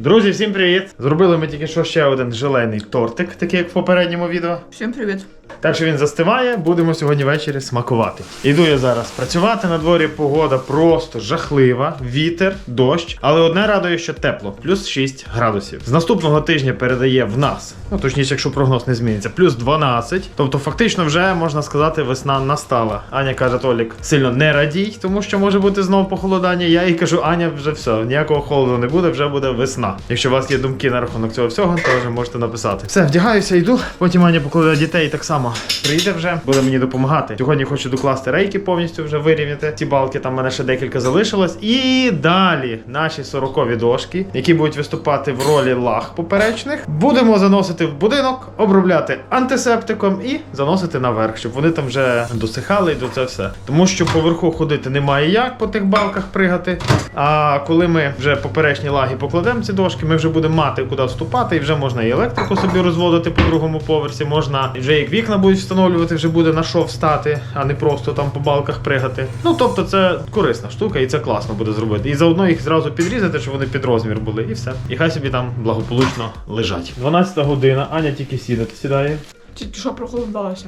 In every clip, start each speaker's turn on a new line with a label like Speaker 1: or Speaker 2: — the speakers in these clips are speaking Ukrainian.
Speaker 1: Друзі, всім привіт! Зробили ми тільки що ще один желейний тортик, такий як в попередньому відео.
Speaker 2: Всім привіт.
Speaker 1: Так що він застиває, будемо сьогодні ввечері смакувати. Іду я зараз працювати на дворі. Погода просто жахлива, вітер, дощ. Але одне радує, що тепло, плюс 6 градусів. З наступного тижня передає в нас, ну точніше, якщо прогноз не зміниться, плюс 12. Тобто, фактично, вже можна сказати, весна настала. Аня каже, Толік, сильно не радій, тому що може бути знову похолодання. Я їй кажу, Аня, вже все, ніякого холоду не буде, вже буде весна. Якщо у вас є думки на рахунок цього всього, то вже можете написати. Все, вдягаюся, йду. Потім Аня покладе дітей так само прийде вже, буде мені допомагати. Сьогодні хочу докласти рейки повністю вже вирівняти. Ці балки там в мене ще декілька залишилось. І далі наші 40 дошки, які будуть виступати в ролі лаг поперечних, будемо заносити в будинок, обробляти антисептиком і заносити наверх, щоб вони там вже досихали і до це все. Тому що поверху ходити немає як по тих балках пригати. А коли ми вже поперечні лаги покладемо ці дошки, ми вже будемо мати куди вступати, і вже можна і електрику собі розводити по другому поверсі. Можна вже як вікна будуть встановлювати, вже буде на що встати, а не просто там по балках пригати. Ну тобто, це корисна штука, і це класно буде зробити. І заодно їх зразу підрізати, щоб вони під розмір були, і все. І хай собі там благополучно лежать. 12 година, Аня тільки сідати сідає.
Speaker 2: Тільки що прохолодалося.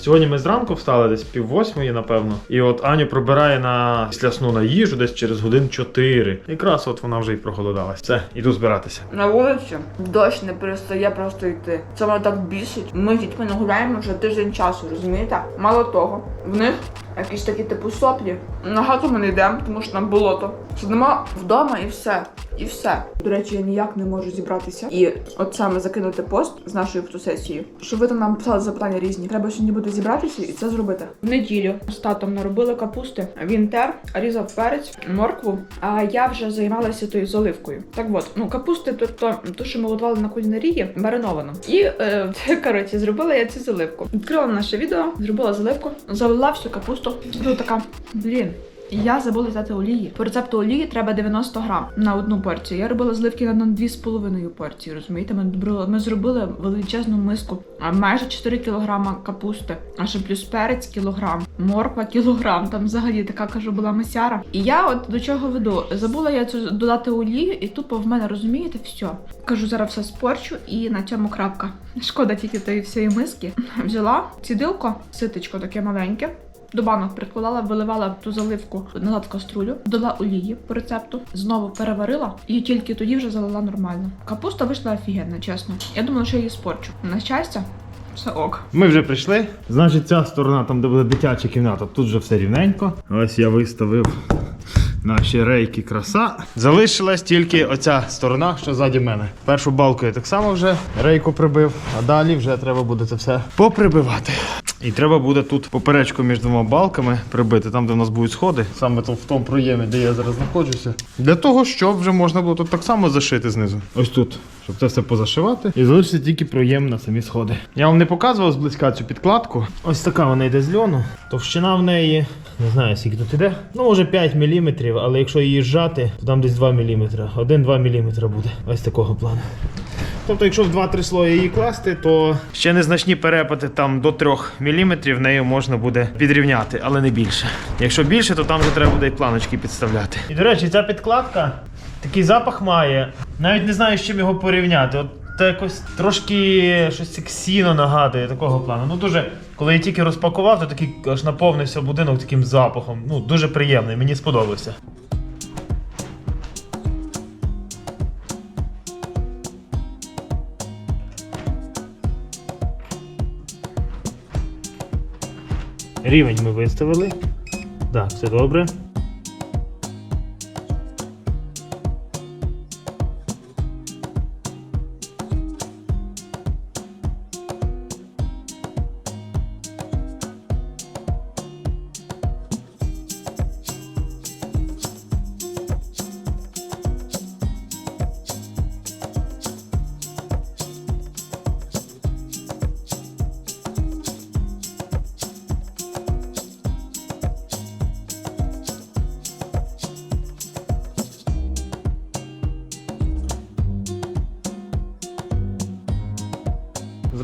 Speaker 1: Сьогодні ми зранку встали десь пів восьмої, напевно. І от Аню пробирає на після сну на їжу десь через годин 4. Якраз от вона вже і проголодалась. Все, іду збиратися.
Speaker 2: На вулиці дощ не перестає просто йти. Це мене так бісить. Ми з дітьми не гуляємо вже тиждень часу, розумієте? Мало того, в них якісь такі типу соплі. На ми не йдемо, тому що там болото. Сидимо вдома і все. І все. До речі, я ніяк не можу зібратися. І от саме закинути пост з нашою фотосесією. Щоб ви там нам писали запитання різні. Треба сьогодні буде зібратися і це зробити. В неділю з татом наробили капусти. Він тер, різав перець, моркву. А я вже займалася тою заливкою. Так от, ну капусти, тобто то, що ми готували на кулінарії, мариновано. І е, коротше, зробила я цю заливку. Відкрила наше відео, зробила заливку, залила всю капусту. Ну така, блін. Я забула взяти олії. По рецепту олії треба 90 грам на одну порцію. Я робила зливки на 2,5 порції. Розумієте, ми зробили, ми зробили величезну миску, майже 4 кілограма капусти, а ще плюс перець кілограм, морква кілограм. Там взагалі така кажу була месяра. І я от до чого веду. Забула я цю додати олію, і тупо в мене розумієте все. Кажу, зараз все спорчу, і на цьому крапка. Шкода тільки тої всієї миски. Взяла цідилко, ситечко таке маленьке. До банок прикладала, виливала ту заливку назад в каструлю, додала олії по рецепту, знову переварила і тільки тоді вже залила нормально. Капуста вийшла офігенна, чесно. Я думала, що я її спорчу. На щастя, все ок.
Speaker 1: Ми вже прийшли. Значить, ця сторона, там, де буде дитяча кімната, тут вже все рівненько. Ось я виставив наші рейки краса. Залишилась тільки оця сторона, що ззаді мене. Першу балку я так само вже рейку прибив, а далі вже треба буде це все поприбивати. І треба буде тут поперечку між двома балками прибити, там, де в нас будуть сходи, саме в тому проємі, де я зараз знаходжуся. Для того, щоб вже можна було тут так само зашити знизу. Ось тут, щоб це все позашивати. І залишиться тільки проєм на самі сходи. Я вам не показував зблизька цю підкладку. Ось така вона йде з льону. Товщина в неї, не знаю, скільки тут іде. Ну, може 5 мм, але якщо її зжати, то там десь 2 мм. 1-2 мм буде. Ось такого плану. Тобто, якщо в 2-3 слої її класти, то ще незначні перепади там до 3 мм нею можна буде підрівняти, але не більше. Якщо більше, то там вже треба буде і планочки підставляти. І до речі, ця підкладка такий запах має. Навіть не знаю, з чим його порівняти. От це якось трошки щось як сіно нагадує такого плану. Ну дуже, коли я тільки розпакував, то такий аж наповнився будинок таким запахом. Ну дуже приємний, мені сподобався. Рівень ми виставили. Так, все добре.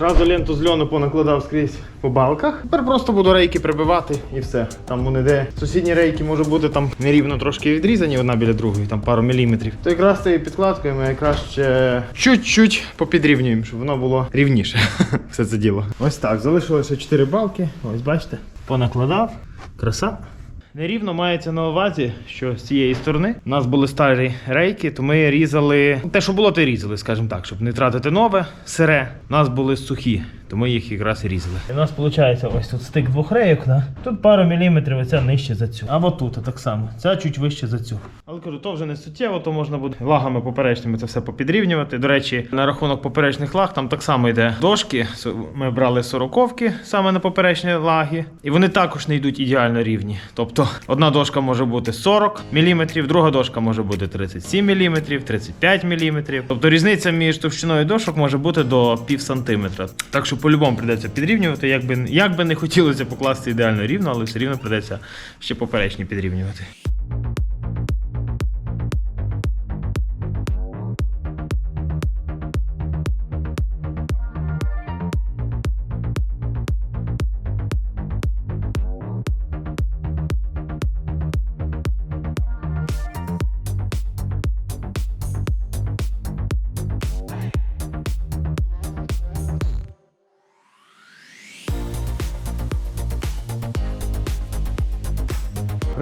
Speaker 1: Зразу ленту з льону понакладав скрізь по балках. Тепер просто буду рейки прибивати і все. Там вони де сусідні рейки може бути там нерівно трошки відрізані одна біля другої, там пару міліметрів. То якраз цією підкладкою ми якраз ще чуть-чуть попідрівнюємо, щоб воно було рівніше. Все це діло. Ось так, залишилося 4 балки. Ось бачите. Понакладав. Краса. Нерівно мається на увазі, що з цієї сторони у нас були старі рейки, то ми різали те, що було, й різали, скажімо так, щоб не тратити нове сире. У нас були сухі, то ми їх якраз і різали. І у нас виходить ось тут стик двох рейок, да? тут пару міліметрів, оця нижче за цю. Або тут так само. Ця чуть вище за цю. Але кажу, то вже не суттєво, то можна буде лагами поперечними це все попідрівнювати. До речі, на рахунок поперечних лаг там так само йде дошки. Ми брали сороковки саме на поперечні лаги, і вони також не йдуть ідеально рівні. Тобто одна дошка може бути 40 мм, друга дошка може бути 37 мм, 35 мм. Тобто різниця між товщиною дошок може бути до пів сантиметра. Так що по-любому прийдеться підрівнювати. Як би, як би не хотілося покласти ідеально рівно, але все рівно прийдеться ще поперечні підрівнювати.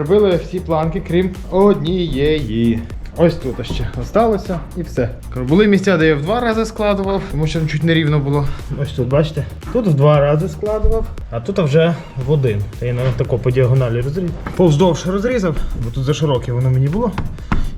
Speaker 1: Прибили всі планки, крім однієї. Ось тут ще осталося і все. Були місця, де я в два рази складував, тому що там чуть нерівно було. Ось тут, бачите? Тут в два рази складував, а тут вже в один. Та я навіть тако по діагоналі розрізав. Повздовж розрізав, бо тут за широке воно мені було.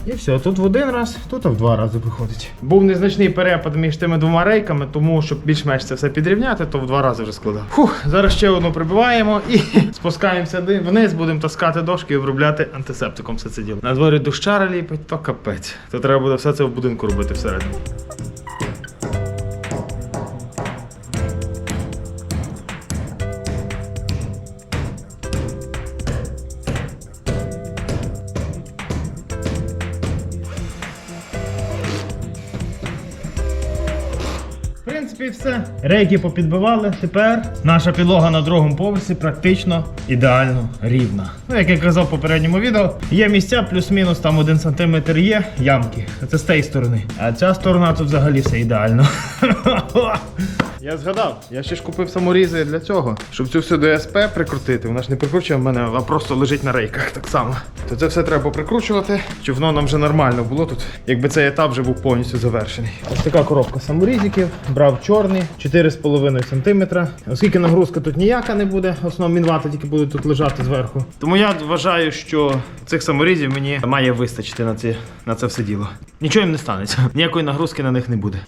Speaker 1: І все, тут в один раз, тут в два рази виходить. Був незначний перепад між тими двома рейками, тому щоб більш-менш це все підрівняти, то в два рази вже складав. Фух, зараз ще одну прибиваємо і спускаємося вниз, будемо таскати дошки і обробляти антисептиком все це діло. На дворі дощара ліпить, то капець. То треба буде все це в будинку робити всередині. Рейки попідбивали. Тепер наша підлога на другому поверсі практично ідеально рівна. Ну, як я казав в попередньому відео, є місця плюс-мінус там один сантиметр є ямки. Це з тієї сторони. А ця сторона тут взагалі все ідеально. Я згадав, я ще ж купив саморізи для цього, щоб цю всю ДСП прикрутити. Вона ж не прикручує в мене, а просто лежить на рейках так само. То це все треба прикручувати, щоб воно нам вже нормально було тут, якби цей етап вже був повністю завершений. Ось така коробка саморізиків. Брав чорний, 4,5 см. Оскільки нагрузка тут ніяка не буде, основна мінвата тільки будуть тут лежати зверху. Тому я вважаю, що цих саморізів мені має вистачити на це, на це все діло. Нічого їм не станеться. Ніякої нагрузки на них не буде.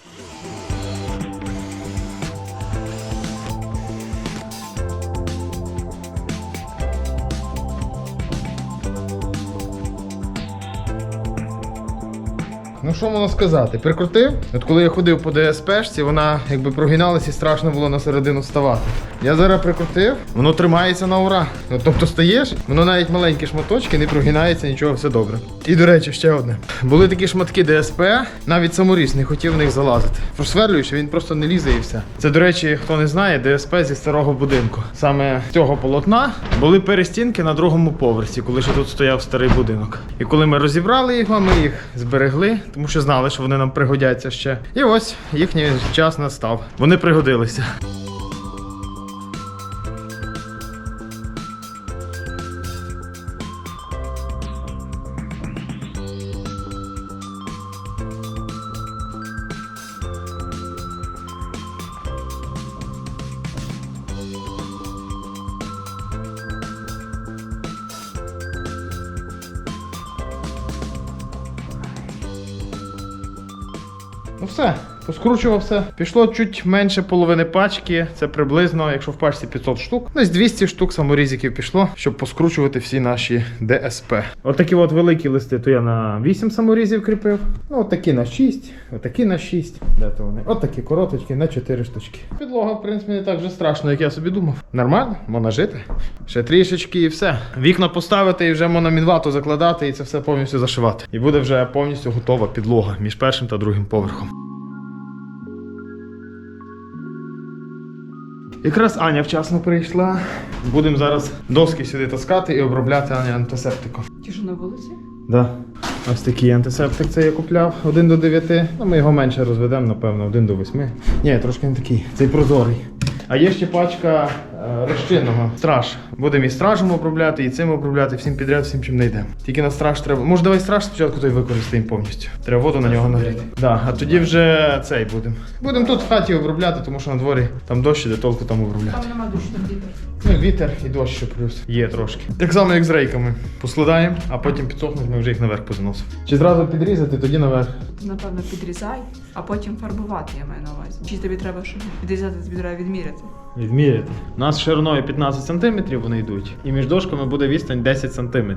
Speaker 1: Що можна сказати? Прикрутив. От коли я ходив по ДСПшці, вона якби прогиналася і страшно було на середину ставати. Я зараз прикрутив, воно тримається на ура. От, тобто стаєш, воно навіть маленькі шматочки, не прогинається, нічого, все добре. І до речі, ще одне. Були такі шматки ДСП, навіть саморіз не хотів в них залазити. Просверлюєш, він просто не лізе і все. Це, до речі, хто не знає, ДСП зі старого будинку. Саме з цього полотна були перестінки на другому поверсі, коли ще тут стояв старий будинок. І коли ми розібрали його, ми їх зберегли, тому що знали, що вони нам пригодяться ще. І ось їхній час настав. Вони пригодилися. Поскручував все. Пішло чуть менше половини пачки. Це приблизно, якщо в пачці 500 штук, десь 200 штук саморізиків пішло, щоб поскручувати всі наші ДСП. Отакі от великі листи, то я на 8 саморізів кріпив. Ну, отакі на 6, отакі на 6. Де то вони? Отакі короточки на 4 штучки. Підлога, в принципі, не так вже страшно, як я собі думав. Нормально, можна жити. Ще трішечки і все. Вікна поставити і вже можна мінвату закладати і це все повністю зашивати. І буде вже повністю готова підлога між першим та другим поверхом. Якраз Аня вчасно прийшла. Будемо зараз доски сюди таскати і обробляти Аня антисептиком.
Speaker 2: Ті що на вулиці?
Speaker 1: Да. Ось такий антисептик це я купляв 1 до 9. Ну, ми його менше розведемо, напевно, 1 до 8. Ні, трошки не такий. Цей прозорий. А є ще пачка е, розчинного страж. Будемо і стражем обробляти, і цим обробляти, всім підряд, всім чим не йдемо. Тільки на страж треба. Може, давай страж спочатку той використаємо повністю. Треба воду на нього нагріти. Да, а тоді вже цей будемо. Будемо тут в хаті обробляти, тому що на дворі там дощ іде, толку там обробляти.
Speaker 2: Там нема душі там вітер.
Speaker 1: Ну, вітер і дощ ще плюс. Є трошки. Так само, як з рейками. Поскладаємо, а потім підсохнуть, ми вже їх наверх позаносимо. Чи зразу підрізати, тоді наверх.
Speaker 2: Напевно, підрізай, а потім фарбувати, я маю на увазі. Чи тобі треба, щоб підрізати, тобі треба відміряти.
Speaker 1: Відміряти. У нас шириною 15 см вони йдуть, і між дошками буде відстань 10 см.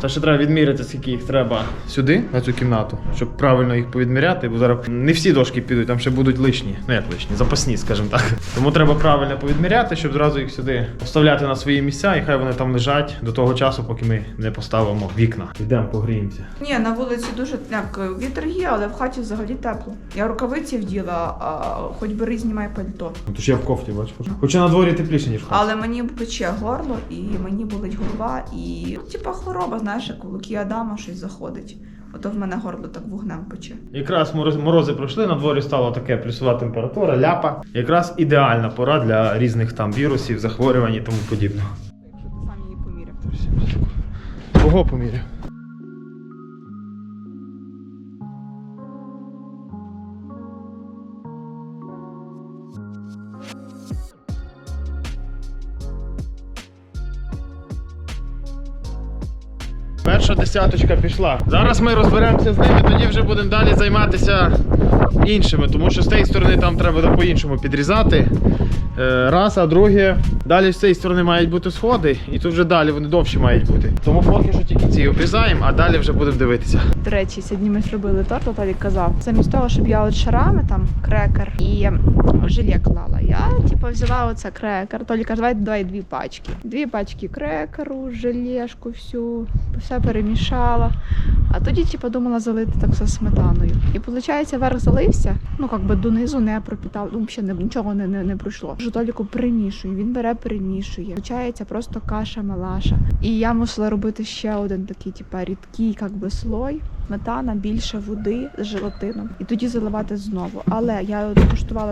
Speaker 1: Та ще треба відміряти, скільки їх треба сюди, на цю кімнату, щоб правильно їх повідміряти, бо зараз не всі дошки підуть, там ще будуть лишні. Ну як лишні, запасні, скажімо так. Тому треба правильно повідміряти, щоб зразу їх сюди вставляти на свої місця, і хай вони там лежать до того часу, поки ми не поставимо вікна. Йдемо погріємося.
Speaker 2: Ні, на вулиці дуже як вітер є, але в хаті взагалі тепло. Я рукавиці вділа, а хоч бери знімай пальто.
Speaker 1: Ну, то ж я в кофті, бачиш. Хоча на дворі тепліше, ніж в хаті.
Speaker 2: Але мені пече горло і мені болить голова, і типа хвороба, знаєш, як у Луки Адама щось заходить. Ото в мене горло так вогнем пече.
Speaker 1: Якраз морози пройшли, на дворі стала таке плюсова температура, ляпа. Якраз ідеальна пора для різних там вірусів, захворювань і тому подібного.
Speaker 2: Якщо ти сам її поміряв.
Speaker 1: Кого поміряв? Перша десяточка пішла. Зараз ми розберемося з ними, тоді вже будемо далі займатися іншими, тому що з тієї сторони там треба по-іншому підрізати. Е, Раз, а друге, далі з цієї сторони мають бути сходи, і тут вже далі вони довші мають бути. Тому поки що тільки ці обрізаємо, а далі вже будемо дивитися.
Speaker 2: До речі, сьогодні ми зробили торт, Віталій казав. Замість того, щоб я от шарами там крекер і желе клала. Я типу взяла оце крекер. Толі каже, давай, давай дві пачки. Дві пачки крекеру, желешку всю, все перемішала. А тоді, типу, думала залити так все сметаною. І виходить, верх залився, ну якби донизу не пропітав, ну взагалі нічого не, не, не пройшло. Жутоліку примішую, він бере, примішує. Получається просто каша малаша. І я мусила робити ще один такий, типу, рідкий, як би слой. Сметана, більше води з желатином, і тоді заливати знову. Але я його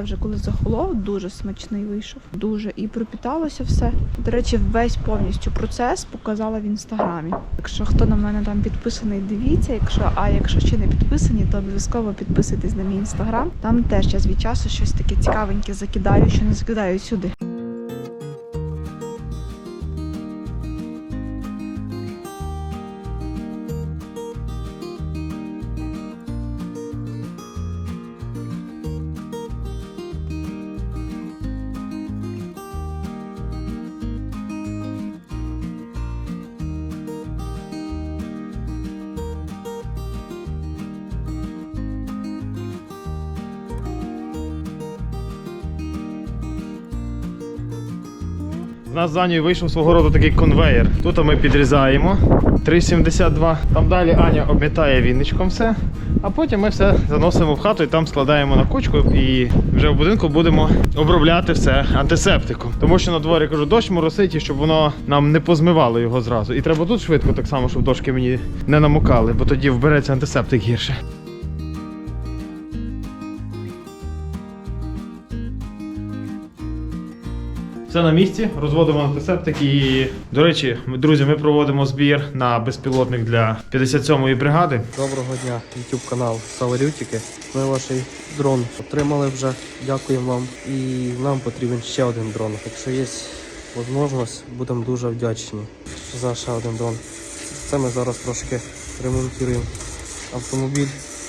Speaker 2: вже коли захолов, дуже смачний вийшов. Дуже і пропіталося все. До речі, весь повністю процес показала в інстаграмі. Якщо хто на мене там підписаний, дивіться. Якщо а якщо ще не підписані, то обов'язково підписуйтесь на мій інстаграм. Там теж час від часу щось таке цікавеньке закидаю, що не закидаю сюди.
Speaker 1: Нас за нею вийшов свого роду такий конвейер. Тут ми підрізаємо 3,72. Там далі Аня обмітає вінничком все. А потім ми все заносимо в хату і там складаємо на кучку. І вже в будинку будемо обробляти все антисептиком. Тому що на дворі кажу, дощ моросить, і щоб воно нам не позмивало його зразу. І треба тут швидко так само, щоб дошки мені не намокали, бо тоді вбереться антисептик гірше. Все на місці, розводимо антисептик і, до речі, ми- друзі, ми проводимо збір на безпілотник для 57-ї бригади.
Speaker 3: Доброго дня, YouTube канал Саварютики. Ми ваш дрон отримали вже. Дякуємо вам. І нам потрібен ще один дрон. Якщо є можливість, будемо дуже вдячні за ще один дрон. Це ми зараз трошки ремонтуємо автомобіль.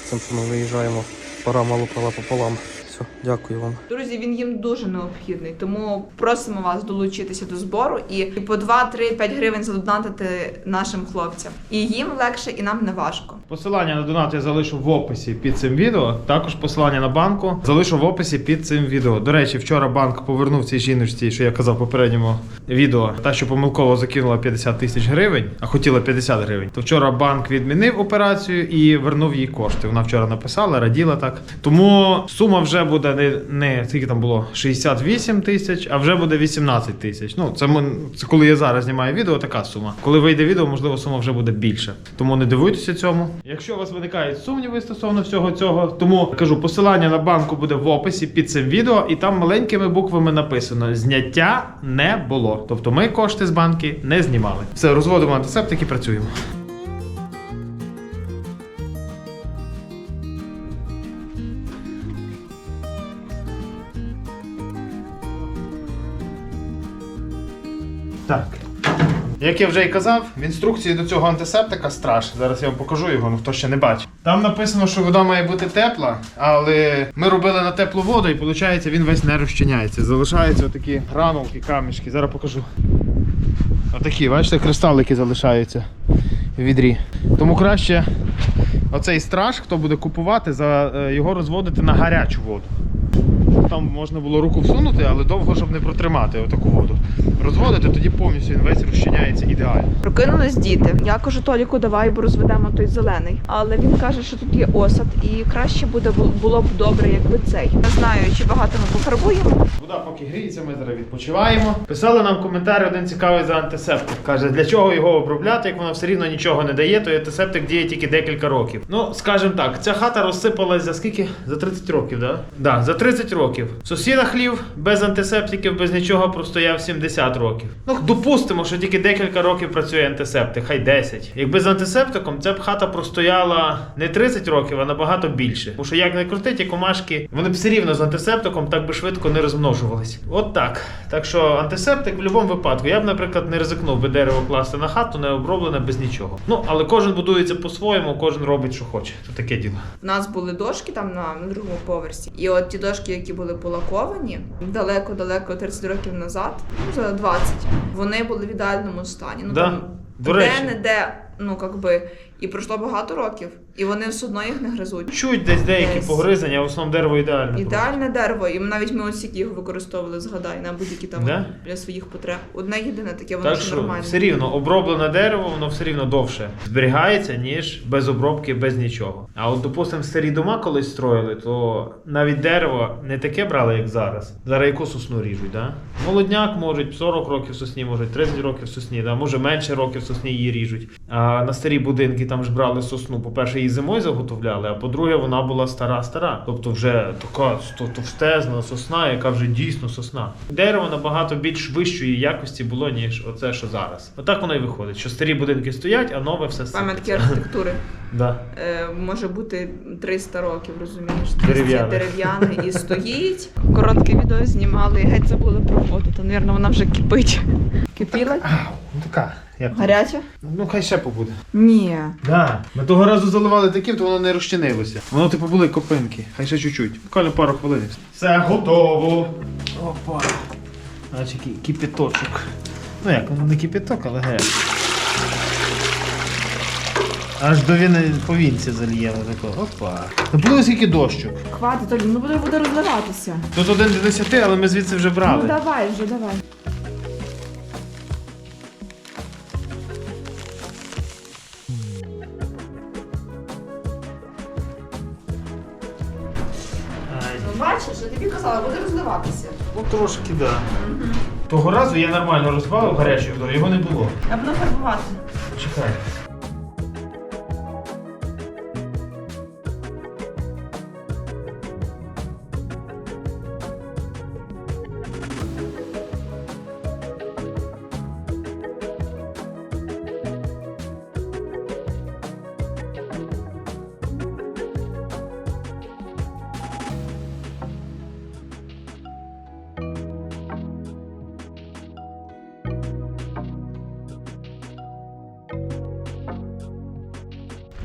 Speaker 3: Цим ми виїжджаємо. Пора мало пополам. Все, дякую вам.
Speaker 2: Друзі, він їм дуже необхідний, тому просимо вас долучитися до збору і, по 2, 3, 5 гривень задонатити нашим хлопцям. І їм легше, і нам не важко.
Speaker 1: Посилання на донат я залишу в описі під цим відео. Також посилання на банку залишу в описі під цим відео. До речі, вчора банк повернув цій жіночці, що я казав в попередньому відео, та що помилково закинула 50 тисяч гривень, а хотіла 50 гривень. То вчора банк відмінив операцію і вернув їй кошти. Вона вчора написала, раділа так. Тому сума вже буде не, не скільки там було 68 тисяч, а вже буде 18 тисяч. Ну, це, ми, це коли я зараз знімаю відео, така сума. Коли вийде відео, можливо, сума вже буде більше. Тому не дивуйтеся цьому. Якщо у вас виникають сумніви стосовно всього цього, тому кажу, посилання на банку буде в описі під цим відео, і там маленькими буквами написано: зняття не було. Тобто ми кошти з банки не знімали. Все, розводимо антисептик і працюємо. Так. Як я вже і казав, в інструкції до цього антисептика страж. Зараз я вам покажу його, ну хто ще не бачив. Там написано, що вода має бути тепла, але ми робили на теплу воду, і виходить, він весь не розчиняється. Залишаються отакі гранулки, камішки. Зараз покажу. Отакі, бачите, кристалики залишаються в відрі. Тому краще оцей страж, хто буде купувати, за е, його розводити на гарячу воду. Там можна було руку всунути, але довго, щоб не протримати отаку воду. Розводити, тоді повністю він весь розчиняється ідеально.
Speaker 2: Прокинулись діти. Я кажу Толіку, давай бо розведемо той зелений. Але він каже, що тут є осад, і краще буде було б добре, якби цей. Не знаю, чи багато ми пофарбуємо.
Speaker 1: Вода поки гріється, ми зараз відпочиваємо. Писали нам коментар один цікавий за антисептик. Каже, для чого його обробляти, як воно все рівно нічого не дає, то антисептик діє тільки декілька років. Ну, скажімо так, ця хата розсипалась за скільки? За 30 років, да? Да, за 30 років. Сусіда хлів без антисептиків, без нічого простояв 70 років. Ну, допустимо, що тільки декілька років працює антисептик, хай 10. Якби з антисептиком ця б хата простояла не 30 років, а набагато більше. Тому що як не крути, ті комашки, вони б все рівно з антисептиком так би швидко не розмножувались. От так. Так що антисептик в будь-якому випадку. Я б, наприклад, не ризикнув би дерево класти на хату, не оброблене без нічого. Ну, але кожен будується по-своєму, кожен робить, що хоче. Це таке діло.
Speaker 2: У нас були дошки там на другому поверсі. І от ті дошки, які були полаковані далеко-далеко 30 років назад, ну за 20, вони були в ідеальному стані. Ну
Speaker 1: Да.
Speaker 2: там
Speaker 1: До речі.
Speaker 2: де не де, ну якби, і пройшло багато років, і вони все одно їх не гризуть.
Speaker 1: Чуть десь деякі
Speaker 2: Десь.
Speaker 1: погризання, а в основному дерево ідеальне.
Speaker 2: Ідеальне дерево, і навіть ми ось які його використовували, згадай, на будь-які там
Speaker 1: Да?
Speaker 2: для своїх потреб. Одне єдине таке, воно
Speaker 1: Так що
Speaker 2: нормальне.
Speaker 1: все рівно оброблене дерево, воно все рівно довше зберігається, ніж без обробки, без нічого. А от, допустимо, старі дома колись строїли, то навіть дерево не таке брали, як зараз. Зараз яку сосну ріжуть, да? Молодняк можуть 40 років сосні, можуть 30 років сосні, да? може менше років сосні її ріжуть. А на старі будинки там ж брали сосну. По-перше, її зимою заготовляли, а по-друге, вона була стара-стара. Тобто вже така товстезна сосна, яка вже дійсно сосна. Дерево набагато більш вищої якості було, ніж оце, що зараз. Отак воно і виходить, що старі будинки стоять, а нове все
Speaker 2: Пам'ятки архітектури.
Speaker 1: Да.
Speaker 2: Е, може бути 300 років, розумієш?
Speaker 1: Дерев'яне.
Speaker 2: Дерев'яне і стоїть. Коротке відео знімали і геть забули про воду, то, мабуть, вона вже кипить. Кипіла?
Speaker 1: Така. Як?
Speaker 2: Гаряча?
Speaker 1: Ну хай ще побуде.
Speaker 2: Ні.
Speaker 1: Да. Ми того разу заливали таким, то воно не розчинилося. Воно типу були копинки. Хай ще чуть-чуть. Буквально пару хвилин. все. Готово. Опа. Значить, кипяточок. Ну як, воно не кипяток, але ге. Аж до віни по вінці зальємо такого. Опа. Ну подивись, скільки дощок.
Speaker 2: Хватить, Толі, ну буде, буде розливатися.
Speaker 1: Тут один до десяти, але ми звідси вже брали.
Speaker 2: Ну давай вже, давай. Казала, буде розливатися.
Speaker 1: Ну трошки, да. Того разу я нормально розбавив гарячою водою, його не було.
Speaker 2: Я буду фарбувати.
Speaker 1: Чекай.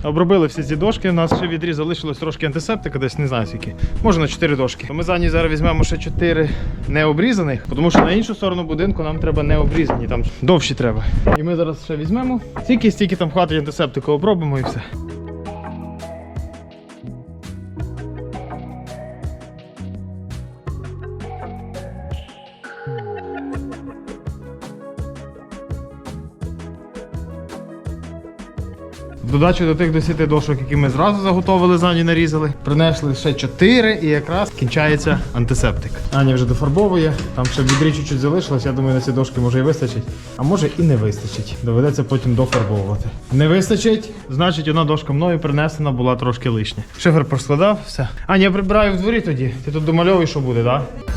Speaker 1: Обробили всі ці дошки. У нас ще в відрі залишилось трошки антисептика, десь не знаю скільки. Може на 4 дошки. То ми за ній зараз візьмемо ще 4 необрізаних, тому що на іншу сторону будинку нам треба не обрізані, там довші треба. І ми зараз ще візьмемо. Стільки, стільки там хватить антисептику, обробимо і все. В додачу до тих 10 дошок, які ми зразу заготовили, зані нарізали, принесли ще 4 і якраз кінчається антисептик. Аня вже дофарбовує, там ще відрі чуть-чуть залишилось, я думаю, на ці дошки може і вистачить, а може і не вистачить. Доведеться потім дофарбовувати. Не вистачить, значить одна дошка мною принесена була трошки лишня. Шифер проскладав, все. Аня, я прибираю в дворі тоді. Ти тут домальовуй, що буде, так? Да?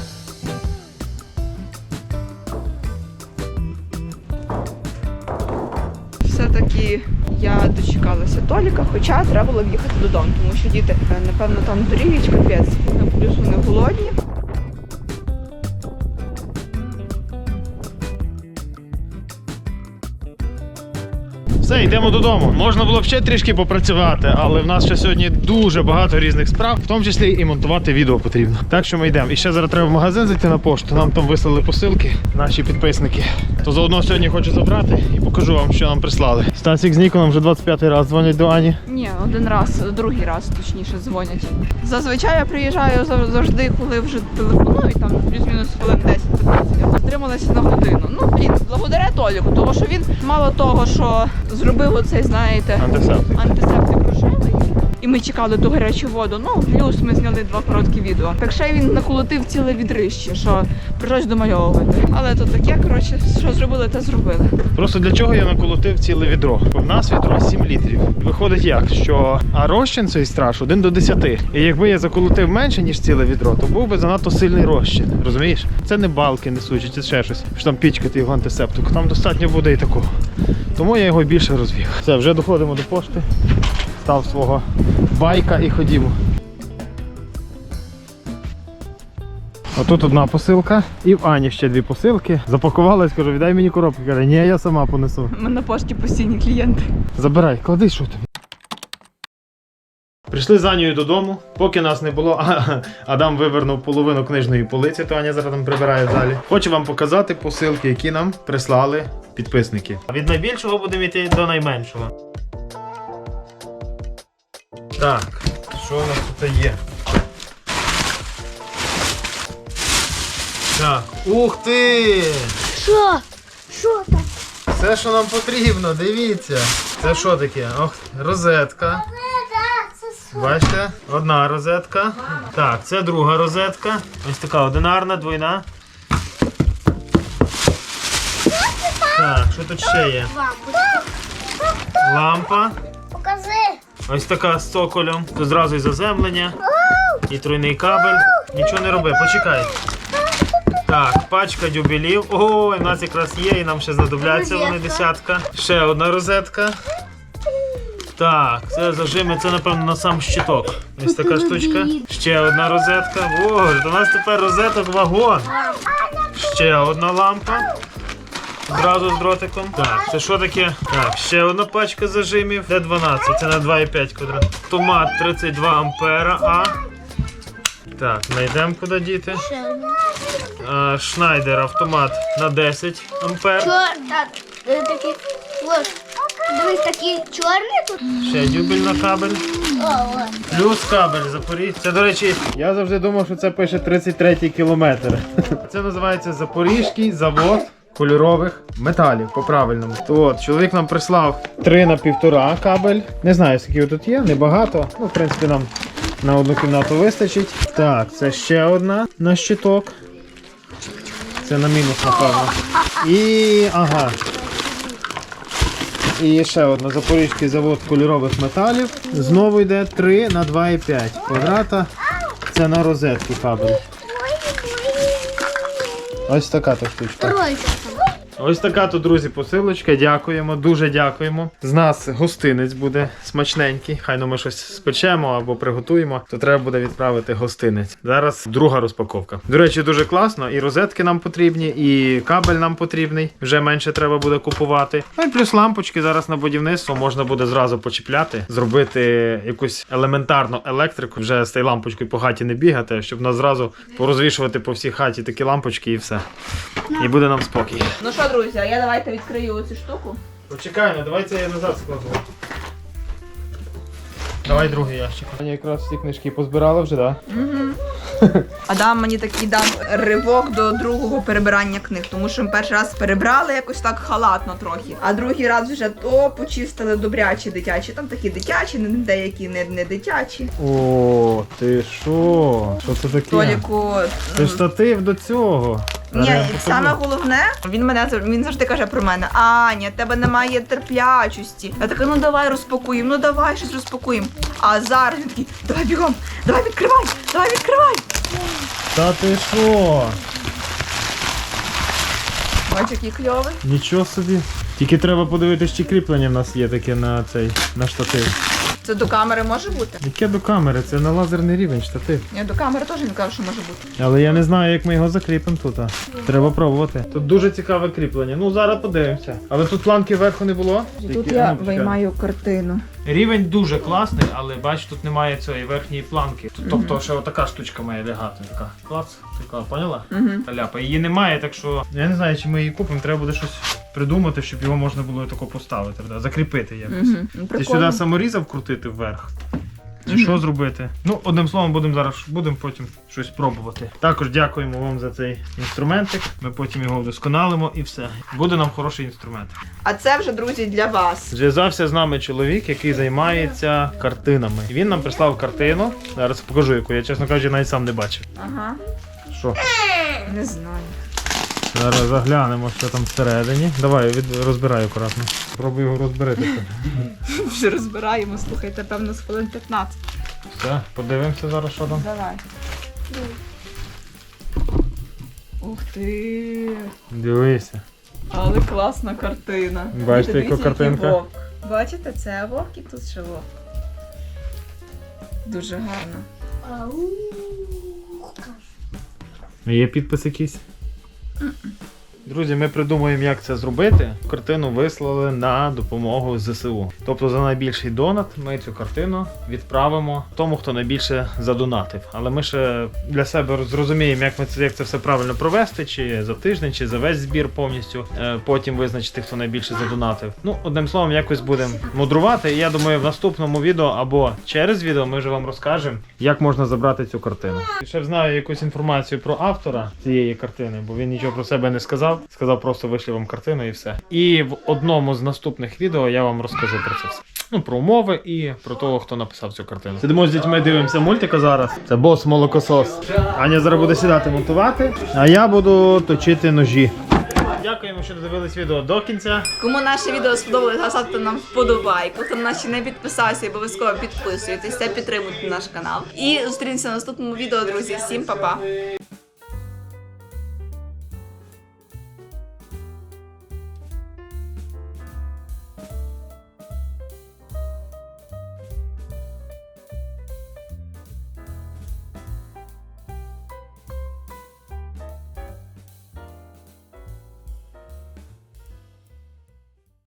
Speaker 2: Толіка, хоча треба було б їхати додому, тому що діти, е, напевно, там доріють капець. на плюс вони голодні.
Speaker 1: Все, йдемо додому. Можна було б ще трішки попрацювати, але в нас ще сьогодні дуже багато різних справ, в тому числі і монтувати відео потрібно. Так що ми йдемо. І ще зараз треба в магазин зайти на пошту. Нам там вислали посилки, наші підписники. То заодно сьогодні хочу забрати і покажу вам, що нам прислали. Стасік з Ніконом вже 25-й раз дзвонять до Ані.
Speaker 2: Ні, один раз, другий раз точніше дзвонять. Зазвичай я приїжджаю завжди, коли вже телефонують, там плюс-мінус хвилин 10-15. Я затрималася на годину. Ну, блін, благодаря Толіку, тому що він мало того, що зробив оцей, знаєте,
Speaker 1: Антисептик.
Speaker 2: антисептик рожевий. І ми чекали ту гарячу воду. Ну, плюс ми зняли два короткі відео. Так ще він наколотив ціле відрище, що прийшлось домальовувати. Але то таке, коротше, що зробили, те зробили.
Speaker 1: Просто для чого я наколотив ціле відро? Бо в нас відро 7 літрів. Виходить як, що а розчин цей страш 1 до 10. І якби я заколотив менше, ніж ціле відро, то був би занадто сильний розчин. Розумієш? Це не балки несучі, це ще щось. Що там пічкати його антисептику. Там достатньо буде і такого. Тому я його більше розвів. Все, вже доходимо до пошти. Став свого байка і ходімо. Отут одна посилка, і в Ані ще дві посилки. Запакувалась, кажу, віддай мені коробку. Каже, ні, я сама понесу.
Speaker 2: Ми на пошті постійні клієнти.
Speaker 1: Забирай, клади що тобі. Прийшли з Анією додому, поки нас не було, а- Адам вивернув половину книжної полиці, то Аня зараз там прибирає в залі. Хочу вам показати посилки, які нам прислали підписники. Від найбільшого будемо йти до найменшого. Так, що у нас тут є? Так, ух ти!
Speaker 4: Що? Що там?
Speaker 1: Все, що нам потрібно, дивіться. Це що таке? Ох, розетка. Бачите? Одна розетка. Так, це друга розетка. Ось така одинарна, двойна. Так, що тут ще є? Лампа.
Speaker 4: Покажи.
Speaker 1: Ось така з цоколем. Тут зразу і заземлення, і тройний кабель. Нічого не роби, почекай. Так, пачка дюбелів. Ой, в нас якраз є, і нам ще знадобляться вони десятка. Ще одна розетка. Так, це зажими, це напевно на сам щиток. Ось така штучка. Ще одна розетка. Боже, у нас тепер розеток вагон. Ще одна лампа. Зразу з дротиком. Так, це що таке? Так, ще одна пачка зажимів. Де 12, це на 2,5 квадрат. Томат 32 ампера, а. Так, знайдемо куди діти. А, Шнайдер автомат на 10 ампер.
Speaker 4: Чор... Так, е. Ось. Дивись, такі чорні тут.
Speaker 1: Ще дюбельна кабель.
Speaker 4: О, о.
Speaker 1: Плюс кабель Запоріжжя. Це, до речі, я завжди думав, що це пише 33-й кілометр. Це називається Запорізький завод кольорових металів по-правильному. То от, чоловік нам прислав 3 на півтора кабель. Не знаю, скільки тут є, небагато. Ну, в принципі, нам на одну кімнату вистачить. Так, це ще одна на щиток. Це на мінус, напевно. І. ага. І ще одна Запорізький завод кольорових металів. Знову йде 3 на 2,5 квадрата. Це на розетку кабель. Ось така то штучка. Ось така то, друзі, посилочка. Дякуємо, дуже дякуємо. З нас гостинець буде смачненький. Хай ну ми щось спечемо або приготуємо, то треба буде відправити гостинець. Зараз друга розпаковка. До речі, дуже класно. І розетки нам потрібні, і кабель нам потрібний. Вже менше треба буде купувати. Ну і плюс лампочки зараз на будівництво можна буде зразу почіпляти, зробити якусь елементарну електрику. Вже з цією лампочкою по хаті не бігати, щоб нас зразу порозвішувати по всій хаті такі лампочки і все. І буде нам спокій.
Speaker 2: Ну що, друзі, а я давайте відкрию оцю штуку.
Speaker 1: Почекай, ну давай це я назад складу. Давай другий ящик. Аня якраз всі книжки позбирала вже, так?
Speaker 2: Угу. Адам мені такий дав ривок до другого перебирання книг, тому що ми перший раз перебрали якось так халатно трохи, а другий раз вже то почистили добрячі дитячі. Там такі дитячі, не- деякі не, не дитячі.
Speaker 1: О, ти що? Що це таке?
Speaker 2: Толіку.
Speaker 1: Це штатив до цього.
Speaker 2: Ні, саме головне, він мене він завжди каже про мене: Аня, в тебе немає терплячості. Я така, ну давай розпакуємо, ну давай щось розпакуємо. А зараз він такий, давай бігом, давай відкривай, давай відкривай.
Speaker 1: Та ти що?
Speaker 2: Бачиш, який кльовий.
Speaker 1: Нічого собі. Тільки треба подивитися, чи кріплення в нас є таке на цей на штатив.
Speaker 2: Це до камери може бути?
Speaker 1: Яке до камери? Це на лазерний рівень штатив.
Speaker 2: Я до камери теж не кажу, що може бути.
Speaker 1: Але я не знаю, як ми його закріпимо тут. а. Треба пробувати. Тут дуже цікаве кріплення. Ну зараз подивимося. Але тут планки вверху не було.
Speaker 2: Тут я виймаю картину.
Speaker 1: Рівень дуже класний, але бач, тут немає цієї верхньої планки. Тут, Тобто ще отака штучка має лягати. Така клац, така, поняла?
Speaker 2: Угу.
Speaker 1: Та ляпа. Її немає, так що я не знаю, чи ми її купимо. Треба буде щось придумати, щоб його можна було тако поставити, да, закріпити якось.
Speaker 2: Угу.
Speaker 1: Ти сюди саморізав крутити вверх. Чи що зробити? Ну, одним словом, будемо зараз будемо потім щось пробувати. Також дякуємо вам за цей інструментик. Ми потім його вдосконалимо і все. Буде нам хороший інструмент.
Speaker 2: А це вже, друзі, для вас.
Speaker 1: Зв'язався з нами чоловік, який займається картинами. Він нам прислав картину. Зараз покажу, яку я, чесно кажучи, навіть сам не бачив.
Speaker 2: Ага.
Speaker 1: Що?
Speaker 2: Не знаю.
Speaker 1: Зараз заглянемо, що там всередині. Давай, від... розбирай акуратно. Пробуй його розберити.
Speaker 2: Вже розбираємо, слухайте, певно, з хвилин 15.
Speaker 1: Все, подивимося зараз, що там.
Speaker 2: Давай. Ух ти!
Speaker 1: Дивися.
Speaker 2: Але класна картина.
Speaker 1: Бачите, яка картинка?
Speaker 2: вовк. Бачите, це вовк і тут ще вовк. Дуже гарно.
Speaker 1: Є підпис якийсь? Mm-mm. Друзі, ми придумуємо, як це зробити. Картину вислали на допомогу ЗСУ. Тобто за найбільший донат ми цю картину відправимо тому, хто найбільше задонатив. Але ми ще для себе зрозуміємо, як ми це як це все правильно провести, чи за тиждень, чи за весь збір повністю. Е, Потім визначити, хто найбільше задонатив. Ну, одним словом, якось будемо мудрувати. І я думаю, в наступному відео або через відео ми вже вам розкажемо, як можна забрати цю картину. Ще знаю якусь інформацію про автора цієї картини, бо він нічого про себе не сказав. Сказав, просто вишлю вам картину і все. І в одному з наступних відео я вам розкажу про це все. Ну, про умови і про того, хто написав цю картину. Сидимо з дітьми, дивимося мультика зараз. Це бос молокосос. Аня зараз буде сідати монтувати, а я буду точити ножі. Дякуємо, що додивились відео до кінця.
Speaker 2: Кому наше відео сподобалось, ставте нам вподобайку. Хто на не підписався, обов'язково підписуйтесь та підтримуйте наш канал. І зустрінемося в наступному відео, друзі. Всім па-па!